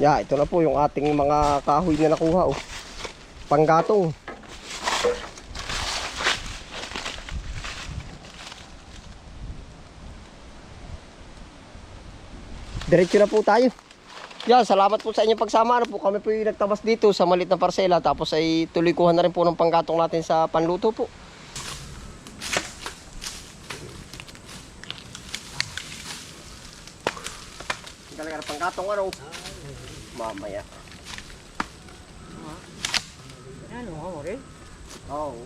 Yeah, ito na po yung ating mga kahoy na nakuha oh. Panggatong. Diretso na po tayo. Yan, salamat po sa inyong pagsama. Ano po, kami po yung nagtabas dito sa malit na parsela. Tapos ay tuloy kuha na rin po ng panggatong natin sa panluto po. Talaga na panggatong ano. Mamaya. Ano, ako rin? Oo.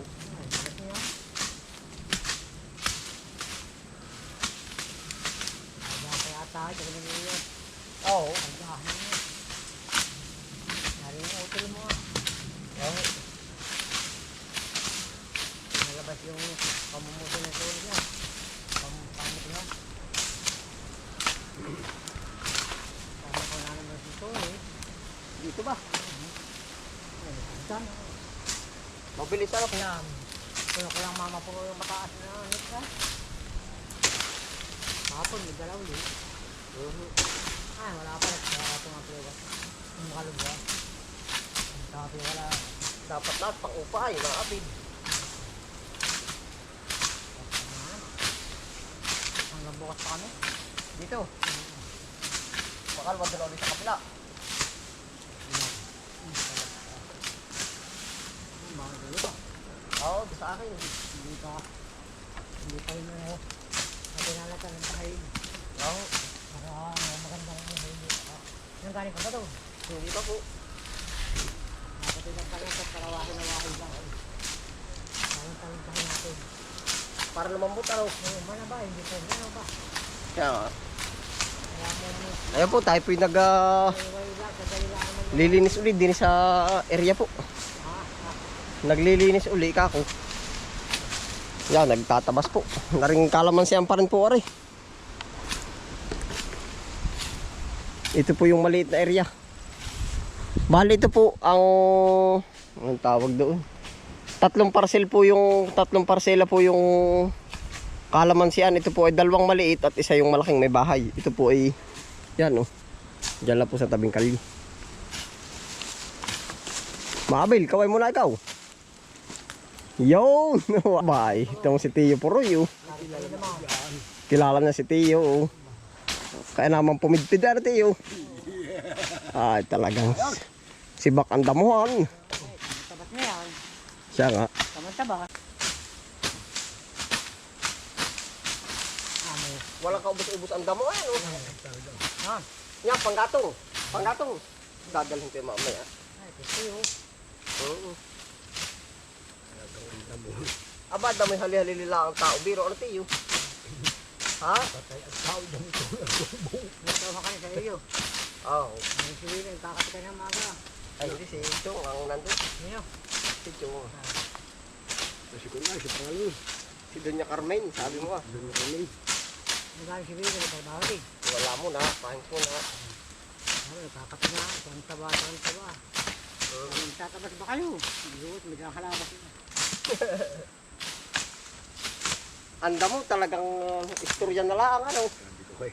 Oo. Ang. Dari mo, utol mo. Oo. Nalabas yung pamumuto ng tulog niya. Pam pamuto niya. Tama ko na naman si Tony. Dito ba? Saan? Mabilis ano? Kaya, ko lang mama po yung mataas na ano ka. Kahapon, may galaw ulit. Ay, wala pa. Wala pa nga pala. Yung makalubwa. Tapi wala. Dapat lahat pang upa ay mga abid. Hanggang bukas pa kami. Dito. Bakal wag ulit sa kapila. Pa. Oo, oh, sa akin. Hindi pa. Hindi pa yun ano. Natinalatan ng tahayin. Oo. Para uh, magandang ano. Hindi pa. Yung galing pa ba to? Hindi pa po. Napatid ang kalutot para wakin na wakin lang. Ayun tayo tayo natin. Para lumambot ano. Ngayon ba na ba? Hindi pa rin ano ba? Kaya nga. Ayun po, tayo po yung nag ah, yun. lilinis ulit din sa area po. Naglilinis uli ka ako. Yan, nagtatabas po. Naring kalamansiyan pa rin po ari. Ito po yung maliit na area. Bali ito po ang anong tawag doon. Tatlong parcel po yung tatlong parsela po yung kalamansian. Ito po ay dalawang maliit at isa yung malaking may bahay. Ito po ay yan oh. Diyan lang po sa tabing kalye. Mabil, kaway mo na ikaw. Yun! Bye. Itong si Tio Puroy, oh. Kilala na si Tio, oh. Kaya naman pumidpid na Tio. Ay, talagang sibak ang damuhan. Tabat na yan. Siya nga. Ano? Walang kaubos-ubos ang damo, eh, oh. Ha? Yan, panggatong. Panggatong. Dadalhin ko yung mamaya. Ay, kasi yun. Oo. Aba, dami hali-hali lang ang tao. Biro, ano Tio? Ha? Natawa ka na sa iyo. Oo. Ang sibilin, kakatikan ng maga. Ay, hindi si Chong ang nandun. Sino? Si Chong. Kasi ko na, si Pangalo. Si Doña Carmen, sabi mo ah. Doon kami. Ang galing sibilin, nagpagbawalig. Wala mo na, pahin ko na. Ano, kakati na. Ang taba, ang taba. Ang tatabas ba kayo? Iluot, may kakalabas. Anda mo talagang istorya na lang, ano? Sabi ko kay,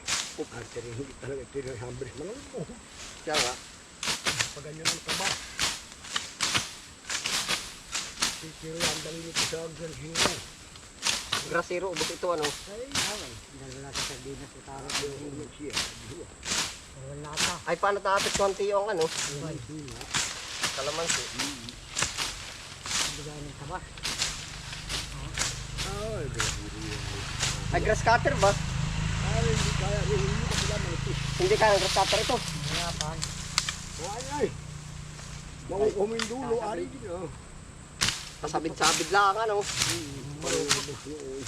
hindi talaga ito yung hambres mga mo. Siya nga. Pag ganyan ang taba. Pero ang dali nito sa Agdan Hero. Grasero, ubos ito, ano? Ay. Dahil wala sa sardinas. Ano siya? Diwa. Wala ka. Ay, paano tapit ko ang tiyo ang ano? Ay, Kalamansi. bigay ng tabas. Ay, grabe yan. Ay, grass cutter ba? Ay, hindi kaya. Hindi ko sila manipis. Hindi kaya grass cutter ito. Wala pa. Ay, ay. Makukumin dulo, ari din ah. Pasabid-sabid lang, ano? Marunong noon.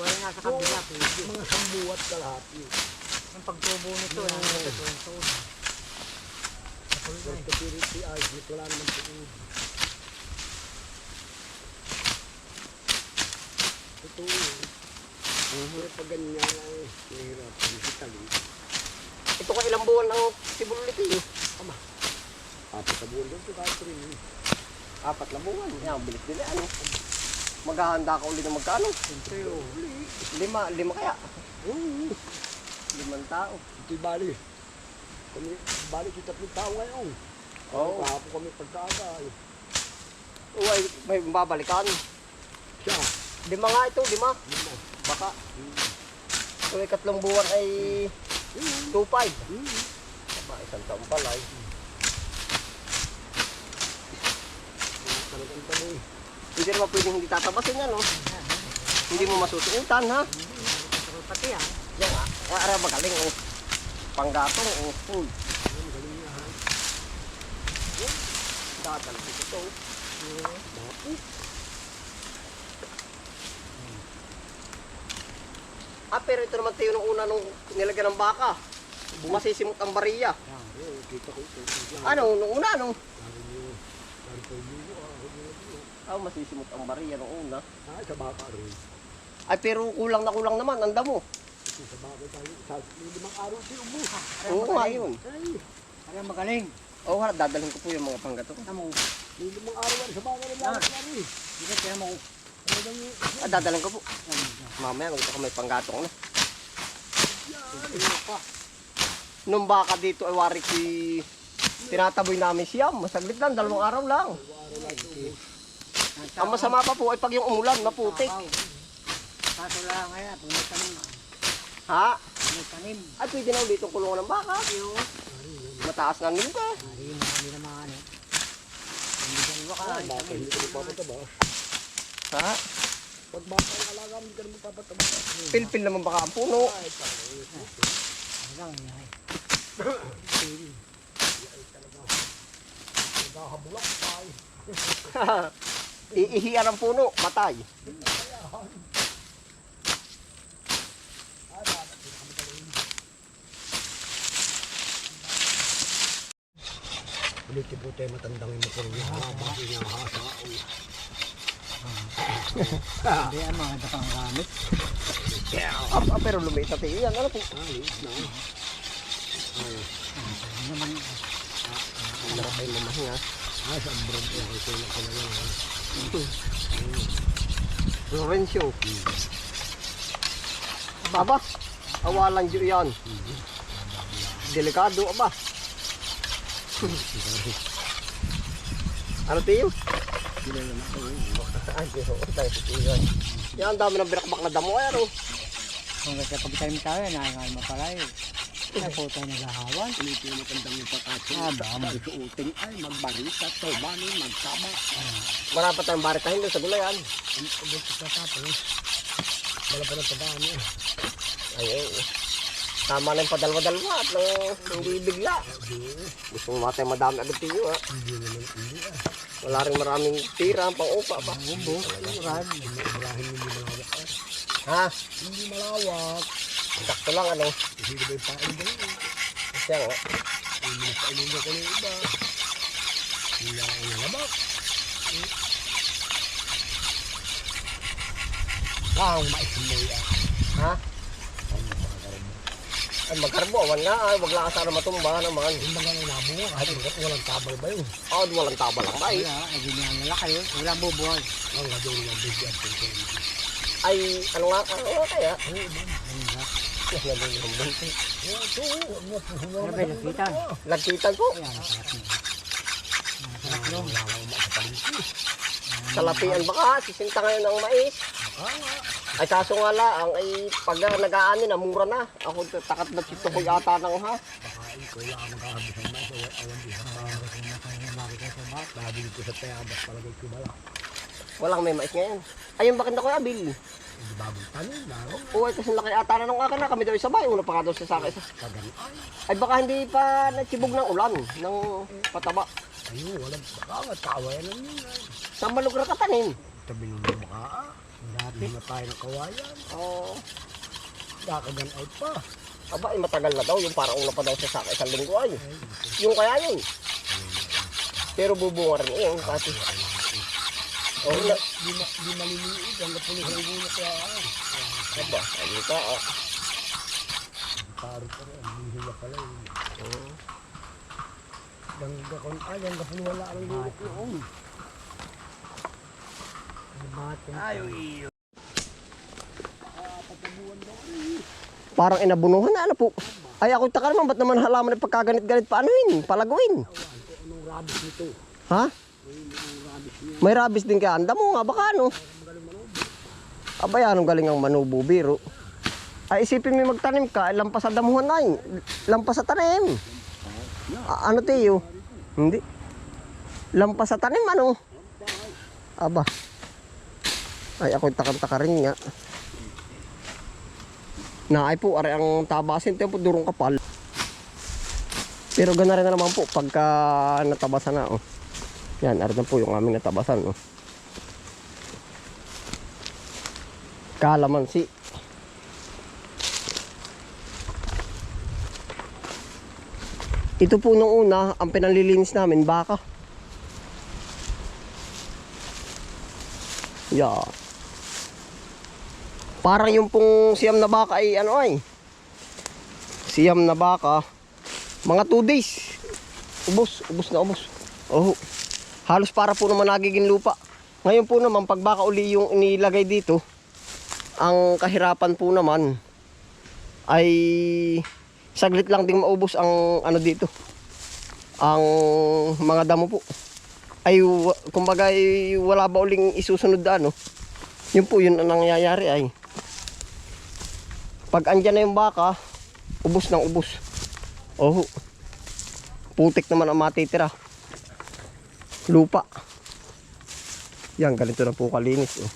Wala nga sa kabila. Mga sambuat kalahati. Ang pagtubo nito, ang ito. Ang tuod. Kapul na eh. Pagkapiriti ay, wala naman tuod. Ito, pero pag ganyan ay nahirap. Hindi tali. Ito ka ilang buwan ang sibulit eh. Apat na buwan doon, ito kahit rin. Apat na buwan. Yan, bilis eh, ano? Maghahanda ka ulit ng magkano? Siyempre, oh, Lima, lima kaya? Oo, Limang tao. ito bali. Kami, balik yung tatlong tao ngayon. Oo. Kahapon kami pagkaaga. eh. Uy, may babalikan. Lima nga ito, lima. Lima. Baka. So, ikatlong buwan ay 2.5. Hmm. Aba, isang taon pala eh. Talagang. Hindi naman pwedeng hindi tatabasin yan, no? Hindi mo masusuutan, ha? Pati ah. Yan nga. Ah, ara magaling, oh. Panggatong, oh. Uy. Ang galing niya ha. Dadalapit ito. oh. Bapo. Ah, pero ito naman tayo nung una nung nilagyan ng baka. Masisimot ang bariya. Ano, nung una, nung... Ah. masisimot ang bariya nung una. Ah, sa baka rin. Ay, pero kulang na kulang naman, ang damo. Sa baka tayo. Sa limang araw si Ubo. Oo nga yun. Ay, Kaya magaling. Oo, oh, dadalhin ko po yung mga panggato. Ano mo? may limang araw sa baka rin. Ah. Rin. Dito kaya mo. Ah, dadalhin ko po. Mamaya, magkita ko may panggatong na. Nung baka dito ay warik si... Tinataboy namin siya. Masaglit lang, dalawang araw lang. Ang masama pa po ay pag yung umulan, maputik. Kaso lang ngayon, pag may tanim, Ha? may tanim. Ay, pwede na ulit yung kulungan ng baka. Mataas na nito. Hindi na hindi na mga ano. Hindi ka iwa ka. Ah, baka hindi ka magpapataba. Ha? Pag baka ang alaga, hindi ka naman magpapataba. Pilpil naman baka ang puno. Ay, parang yun. Hanggang yan. Naghahabulak tayo. Iihiyan ang puno, matay. Ulit po tayo matandang yung motor niya. Haba niya hasa. Hindi ang mga dakang gamit. Ah, ah, pero lumiit na tayo yan. Ano po? Alis na. Hindi naman. Ang marap ay mamahinga. Ah, sa abroad ko. Ito na ko na lang. ha. Florencio. Aba, awalan dyo yan. Delikado, aba. Ano tayo? Na ko. Ay, pero tayo sa tayo yan. Ang dami ng binakbak na damo. Ay, ano? Kung kasi pag tanim tayo, nangangal mo pala yun. Kaya po tayo naghahawan. Ulit yung matandang yung pagkatsi. Ah, dami. Susuutin ay magbarita. Tawbani, magsama. Marapat ang baritahin doon sa gulayan. Ang ulit sa tapos. Wala pa ng niya. Ay, ay, ay. Tama na yung padalwa-dalwa at nang hindi bigla. Gusto mo matay madami agad tayo, ha? Ah. Wala rin maraming tira ang pang-upa pa. Bumbo. Marami. Ah. Ha? Hindi malawak. Sakto lang, ano? Hindi ba yung pain ba yun? Siya nga. Hindi na painin niya ko ng iba. Hindi na ang nalabak. Wow, mais mo yan. Ha? Ay, magkarbo. Awan nga, ay. Wag lang sana matumba naman. Yung mga nabunga, kahit walang tabal ba yun? Oh, walang taba lang ba, eh. Wala, ay ganyan wala kayo. Walang bubuhay. Ang gagawin ng bigyan ko ito. Ay, ano nga, ano nga kaya? Oo. Oo, mo Ano ba yung nakita? Lagkitan ko. Na. Salapian baka, sisinta ngayon ang mais. Ah, nga. Ay, kaso nga lang, ay pag nag-aani na, mura na. Ako, takat na sito ko yata ng ha. Ko ko. Walang may mais ngayon. Ayun, bakit ako abil? Hindi bagong tanin. Laro. Oo, kasi laki ata na nung akin na kami daw isabay. Una pa nga daw sa. Kagan. Ay. Baka hindi pa nagsibog ng ulan, ng pataba. Ayun, walang baka yun. ay. Sa malugra ka tanim. Tabi ng mukha. Dati na tayo ng kawayan. Oo. Kakagan ay pa. Aba, ay matagal na daw. Yung parang una pa daw sa sakay sa linggo ay. Yung kaya yun. Pero bubunga rin yun. Kasi, oh, na, Di, ma, di maliliit. Ang kapulis ang gulo kaya. aba, ayun ka, ah. Paro pa rin. Ang hihila pala yun. Oo. Gangga kon ay, ang kapulis wala ang gulo ko. Ayaw Parang inabunuhan na, ano po. Ay, ako taka naman, ba't naman halaman ng pagkaganit-ganit paano yun? Palaguin. Anong rabbit nito? Ha? May rabies din kaya. Anda mo nga, baka ano? Abay, anong galing ang manubo, biro? Ay, isipin mo magtanim ka, eh, lampas sa damuhan na yun. Lampas sa tanim. A- ano tiyo? Hindi. Lampas sa tanim, ano? Aba. Ay, ako'y takang-taka rin nga. Naay po, ari ang tabasin, tiyo po, durong kapal. Pero gana rin na naman po, pagka natabasan na, oh. Yan, ari na po yung aming natabasan, oh. Kalamansi. Ito po nung una, ang pinalilinis namin, baka. Yeah. Parang yung pong siyam na baka ay ano ay. Siyam na baka. Mga 2 days. Ubos, ubos na ubos. Oh. Halos para po naman nagiging lupa. Ngayon po naman, pag baka uli yung inilagay dito, ang kahirapan po naman ay saglit lang ding maubos ang ano dito. Ang mga damo po. Ay, kumbaga, ay, wala ba uling isusunod ano? Yun po, yun ang nangyayari ay. Pag andyan na yung baka, ubos ng ubos. Oh, putik naman ang matitira. Lupa. Yan, ganito na po kalinis. Oh.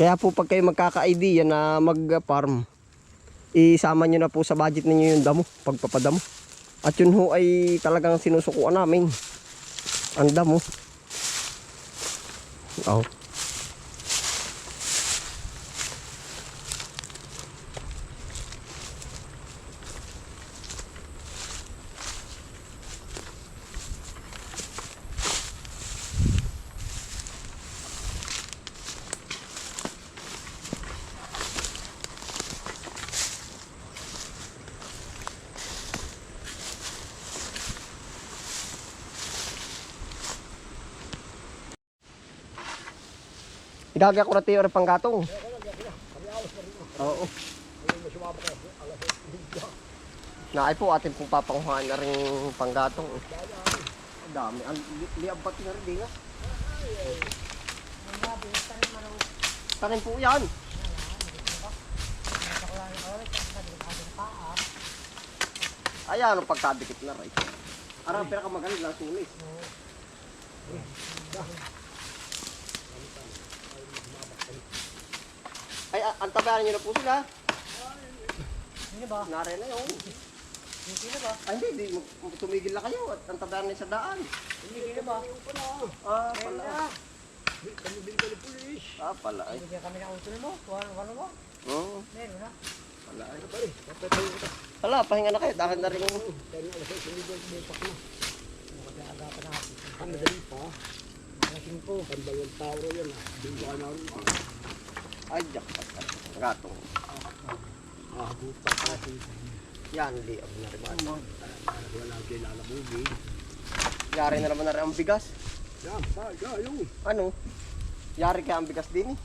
Kaya po pag kayo magkaka-idea na mag-farm, isama nyo na po sa budget ninyo yung damo, pagpapadamo. At yun ho ay talagang sinusukuan namin. Ang damo. Oh. Igagaya ko na tayo rin panggatong. Oo. Naay po atin pong papanguhaan na rin panggatong. Ang dami. Ang li- liabat na rin, di nga. Tanim po yan. Ayan, ang pagkadikit na rin. Arang pinakamagaling na sulis. Ay, a- ang tabayan nyo na po sila. Sino ba? Nare na yun. Sino ba? Ay, hindi, di, mag- tumigil na kayo at ang tabayan na sa daan. Hindi, sino ba? Ah, pala. Kami din ka ng pulis. Ah, pala. Ay, Bigyan kami ng utol mo. Kuha ng ano mo. Oo, Meron na. pala. Ay. Wala, pahinga na kayo. Dahil na rin. Kaya nga, alas 8, hindi ko bumak na. Agapan na natin. Ang madali pa. Lasing po. Pandawang tao yan ah. Bingwa na rin. Ay, jackpot. Gatong. Ah, buta ka. Yan, hindi. Ang nariman. Wala mo, eh. Yari na naman na rin ang bigas. Yan, pa, gayo. Ano? Yari kaya ang bigas din eh.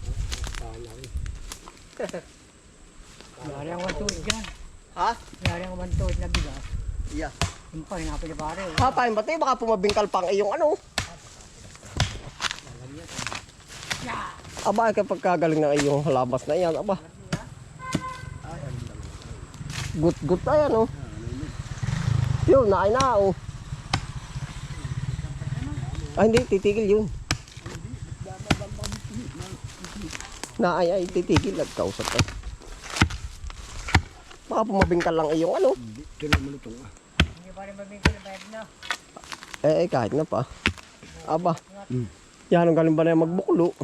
Rin. Yari ang wantuid dyan. Ha? Yari ang wantuid na bigas. Yeah. Yung pa, hinapin na pare. Ha, pahin ba tayo? Baka pumabingkal pang iyong ano. Aba, ay kapag kagaling na iyong halabas na yan, aba. Gut-gut na yan, oh. Yun, naay na, oh. Ay, hindi, titigil yun. Naay, ay, titigil. Nagkausap ka. Baka pumabingkal lang iyong ano. Hindi, tinaman ito ah. Hindi pa rin mabingkil na bayad na. Eh, eh, kahit na pa. Aba. Hmm. Yan, ang galing ba na yung magbuklo?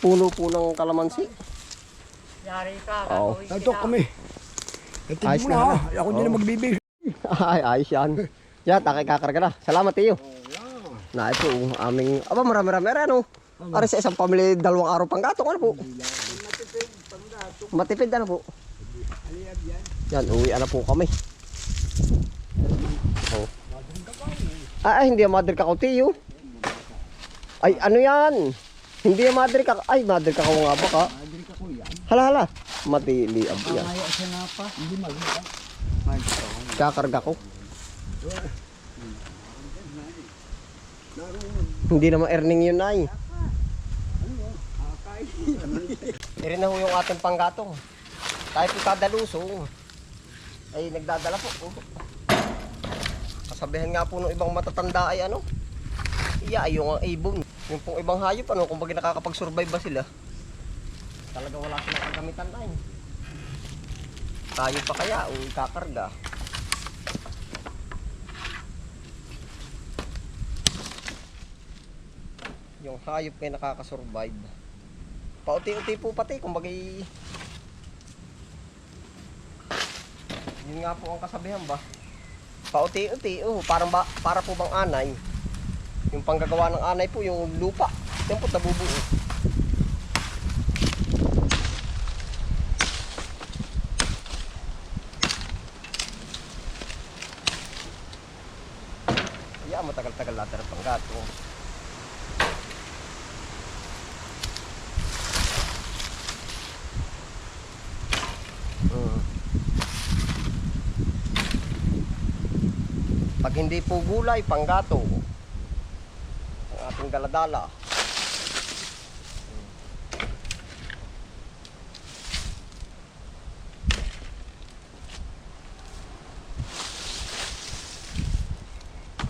Puno po ng kalamansi. Yari ka. Oo. kita. kami. Ito Ayos mo na, na ha. ano? Ako din na magbibig. Ay, ayos yan. Yan, takay kakarga na. Salamat iyo. Na ito, aming... Aba, marami-rami. Ano? Para sa isang pamilya, dalawang araw pang gatong. Ano po? Matipid, ano po? Yan, uwi na po kami. Oh. Ah, ay, hindi yung mother kako, tiyo. Ay, ano yan? Hindi yung mother kako. Ay, mother kako nga baka. Hala, hala. Matili ab yan. Mamaya siya na pa. Hindi maganda. Kakarga ko. Hindi naman earning yun ay. Iri na ho yung ating panggatong. Tayo po kadalusong. Ay nagdadala po. Kasabihan nga po ng ibang matatanda ay ano. Iya yung ang ibon. Yung pong ibang hayop ano kung bagay nakakapag-survive ba sila. Talaga wala silang kagamitan na yun. Tayo pa kaya o kakarga. Yung hayop kayo nakakasurvive. Pauti-uti po pati, kung bagay... Yun nga po ang kasabihan ba? Pauti-uti, oh, parang ba, para po bang anay. Yung panggagawa ng anay po, yung lupa. Yan po nabubuo. Yeah, matagal-tagal natin ang panggato. Mm. Pag hindi po gulay, panggato. Ang ating daladala.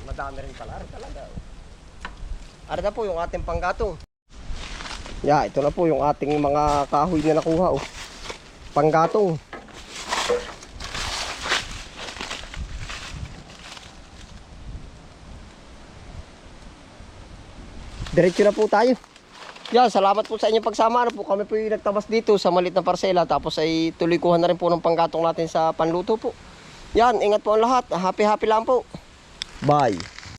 Madami rin pala rin. Ano po yung ating panggatong. Yeah, ito na po yung ating mga kahoy na nakuha. Oh. Panggatong. Diretso na po tayo. Yan, salamat po sa inyong pagsama. Ano po, kami po yung nagtabas dito sa malit na parsela. Tapos ay tuloy kuha na rin po ng panggatong natin sa panluto po. Yan, ingat po ang lahat. Happy happy lang po. Bye.